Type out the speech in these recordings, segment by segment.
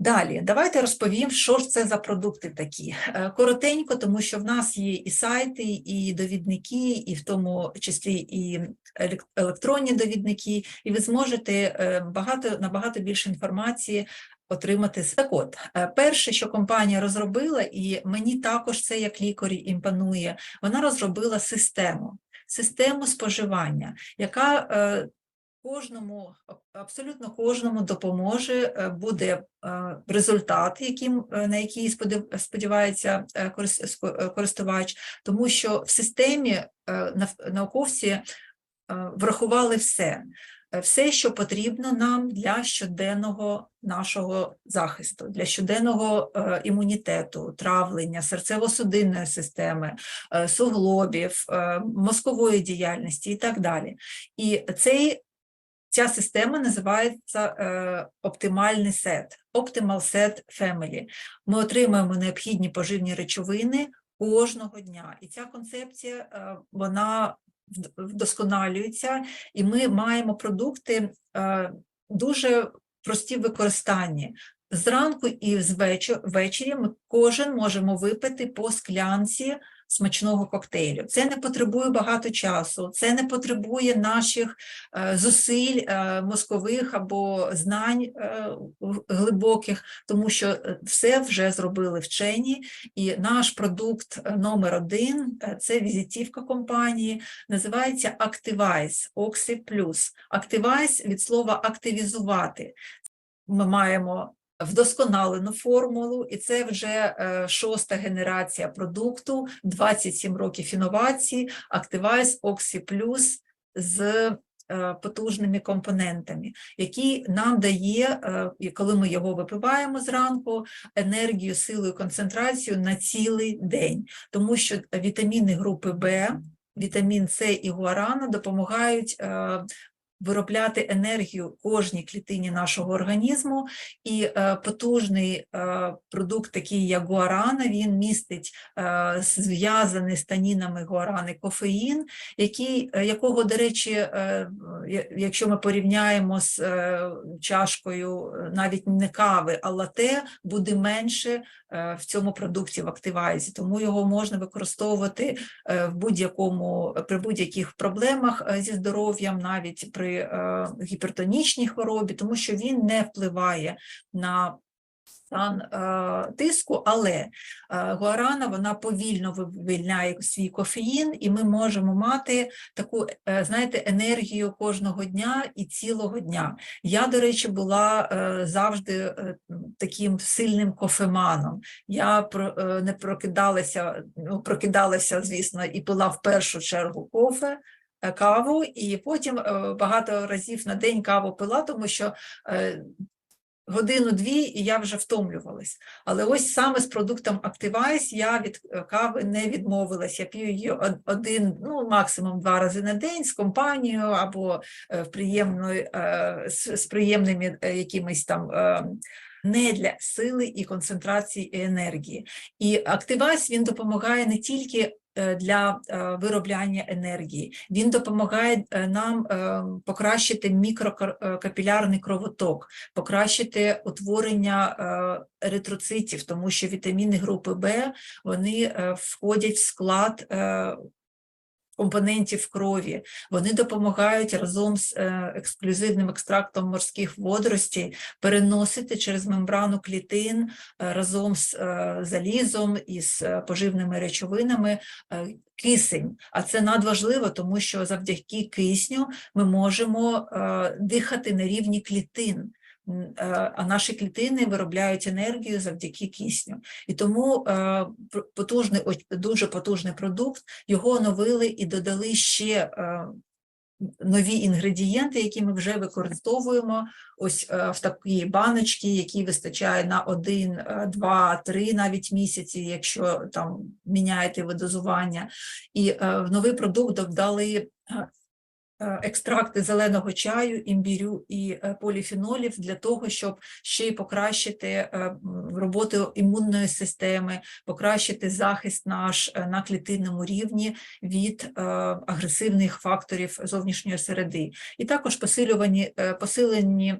Далі, давайте розповім, що ж це за продукти такі. Е, Коротенько, тому що в нас є і сайти, і довідники, і в тому числі і електронні довідники, і ви зможете е, багато набагато більше інформації отримати. Так от, е, перше, що компанія розробила, і мені також це як лікарі імпонує, вона розробила систему, систему споживання, яка кожному, абсолютно кожному допоможе, е, буде е, результат, яким, е, на який сподівається користувач, тому що в системі науковці врахували все. Все, що потрібно нам для щоденного нашого захисту, для щоденного імунітету, травлення, серцево-судинної системи, суглобів, мозкової діяльності і так далі. І цей Ця система називається е, оптимальний сет, Optimal Set Family. Ми отримуємо необхідні поживні речовини кожного дня. І ця концепція е, вона вдосконалюється, і ми маємо продукти е, дуже прості в використанні. Зранку і ввечері ми кожен можемо випити по склянці смачного коктейлю. Це не потребує багато часу, це не потребує наших е, зусиль е, мозкових або знань е, глибоких, тому що все вже зробили вчені, і наш продукт номер один це візитівка компанії, називається Activize, Oxy. Activize від слова активізувати. Ми маємо вдосконалену формулу, і це вже е, шоста генерація продукту, 27 років інновацій, Activize Oxy Plus з е, потужними компонентами, які нам дає, е, коли ми його випиваємо зранку, енергію, силу і концентрацію на цілий день, тому що вітаміни групи В, вітамін С і гуарана допомагають виробляти енергію кожній клітині нашого організму, і е, потужний е, продукт, такий як гуарана, він містить е, зв'язаний з танінами гуарани кофеїн, який, якого, до речі, якщо ми порівняємо з чашкою навіть не кави, а лате, буде менше в цьому продукті в активайзі, тому його можна використовувати в будь-якому при будь-яких проблемах зі здоров'ям, навіть при е, гіпертонічній хворобі, тому що він не впливає на стан е, тиску, але е, гуарана вона повільно вивільняє свій кофеїн, і ми можемо мати таку, знаєте, енергію кожного дня і цілого дня. Я, до речі, була завжди таким сильним кофеманом. Я не прокидалася, ну, прокидалася, звісно, і пила в першу чергу кофе. Е, Каву, і потім е, багато разів на день каву пила, тому що е, годину-дві і я вже втомлювалась. Але ось саме з продуктом Activize я від кави не відмовилась. Я п'ю її один, ну максимум два рази на день з компанією або в приємною, е, з, приємними якимись там. Не для сили і концентрації і енергії. І Activize він допомагає не тільки для е, виробляння енергії, він допомагає е, нам е, покращити мікрокапілярний кровоток, покращити утворення е, еритроцитів, тому що вітаміни групи Б вони е, входять в склад е, компонентів крові. Вони допомагають разом з е, ексклюзивним екстрактом морських водоростей переносити через мембрану клітин е, разом з е, залізом і з поживними речовинами кисень. А це надважливо, тому що завдяки кисню ми можемо дихати на рівні клітин. Е, А наші клітини виробляють енергію завдяки кисню. І тому е, потужний, дуже потужний продукт, його оновили і додали ще е, нові інгредієнти, які ми вже використовуємо ось в такій баночці, які вистачає на один, два, три навіть місяці, якщо там міняєте ви дозування. І в новий продукт додали екстракти зеленого чаю, імбірю і е, поліфенолів для того, щоб ще й покращити е, роботу імунної системи, покращити захист наш е, на клітинному рівні від е, агресивних факторів зовнішньої середи. І також посилювані, е, посилені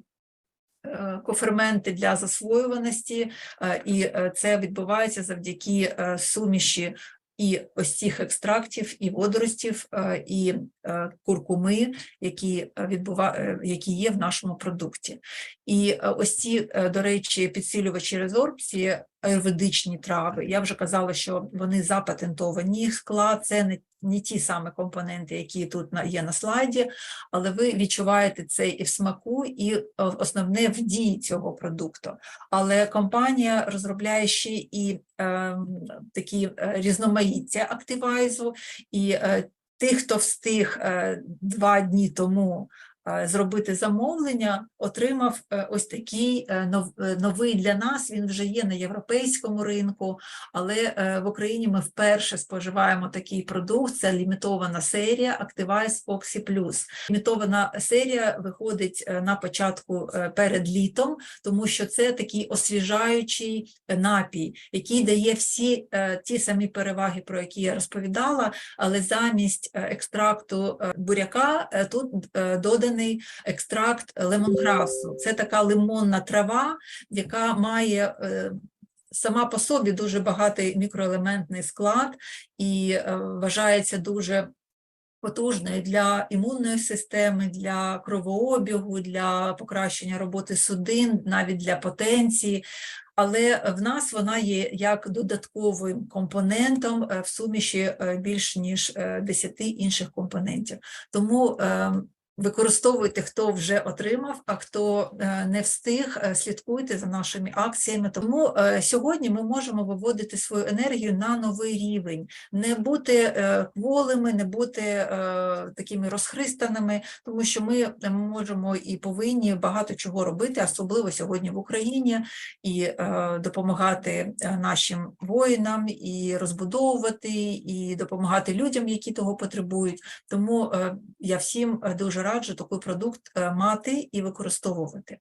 е, коферменти для засвоюваності, е, і е, це відбувається завдяки е, суміші і ось цих екстрактів, і водоростів, е, і е, куркуми, які, е, відбува... які є в нашому продукті. І ось ці, до речі, підсилювачі резорбції, аюрведичні трави. Я вже казала, що вони запатентовані. Їх склад це не, не ті самі компоненти, які тут є на слайді, але ви відчуваєте це і в смаку, і е, основне в дії цього продукту. Але компанія розробляє ще і е, такі е, різноманіття активайзу, і е, тих, хто встиг е, два дні тому зробити замовлення, отримав е, ось такий е, е, новий для нас. Він вже є на європейському ринку, але е, в Україні ми вперше споживаємо такий продукт. Це лімітована серія Activize Oxy Plus. Лімітована серія виходить е, на початку е, перед літом, тому що це такий освіжаючий е, напій, який дає всі е, ті самі переваги, про які я розповідала, але замість е, екстракту е, буряка е, тут е, доданий екстракт лемонграсу. Це така лимонна трава, яка має е, сама по собі дуже багатий мікроелементний склад і е, вважається дуже потужною для імунної системи, для кровообігу, для покращення роботи судин, навіть для потенції. Але в нас вона є як додатковим компонентом е, в суміші більш ніж е, 10 інших компонентів. Тому е, використовуйте, хто вже отримав, а хто е, не встиг, е, слідкуйте за нашими акціями. Тому е, сьогодні ми можемо виводити свою енергію на новий рівень, не бути кволими, не бути такими розхристаними, тому що ми можемо і повинні багато чого робити, особливо сьогодні в Україні, і допомагати нашим воїнам, і розбудовувати, і допомагати людям, які того потребують. Тому я всім дуже раджу такий продукт е, мати і використовувати.